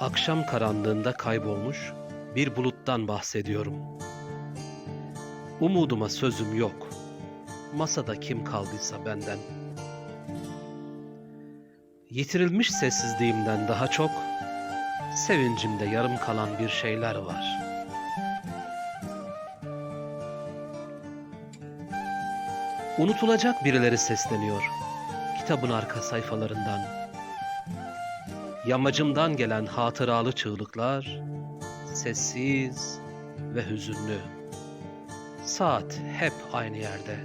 Akşam karanlığında kaybolmuş bir buluttan bahsediyorum. Umuduma sözüm yok. Masada kim kaldıysa benden. Yitirilmiş sessizliğimden daha çok sevincimde yarım kalan bir şeyler var. Unutulacak birileri sesleniyor kitabın arka sayfalarından. Yamacımdan gelen hatıralı çığlıklar sessiz ve hüzünlü. Saat hep aynı yerde.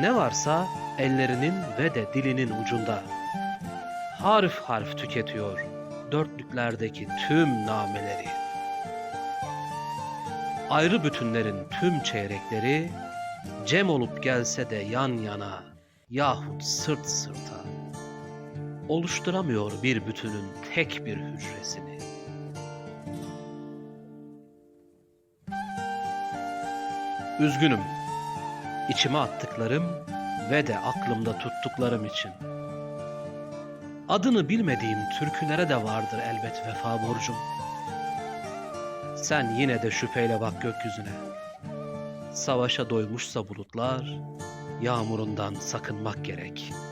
Ne varsa ellerinin ve de dilinin ucunda. Harf harf tüketiyor dörtlüklerdeki tüm nameleri. Ayrı bütünlerin tüm çeyrekleri cem olup gelse de yan yana yahut sırt sırta oluşturamıyor bir bütünün tek bir hücresini. Üzgünüm. içime attıklarım ve de aklımda tuttuklarım için. Adını bilmediğim türkülere de vardır elbet vefa borcum. Sen yine de şüpheyle bak gökyüzüne. Savaşa doymuşsa bulutlar, yağmurundan sakınmak gerek.''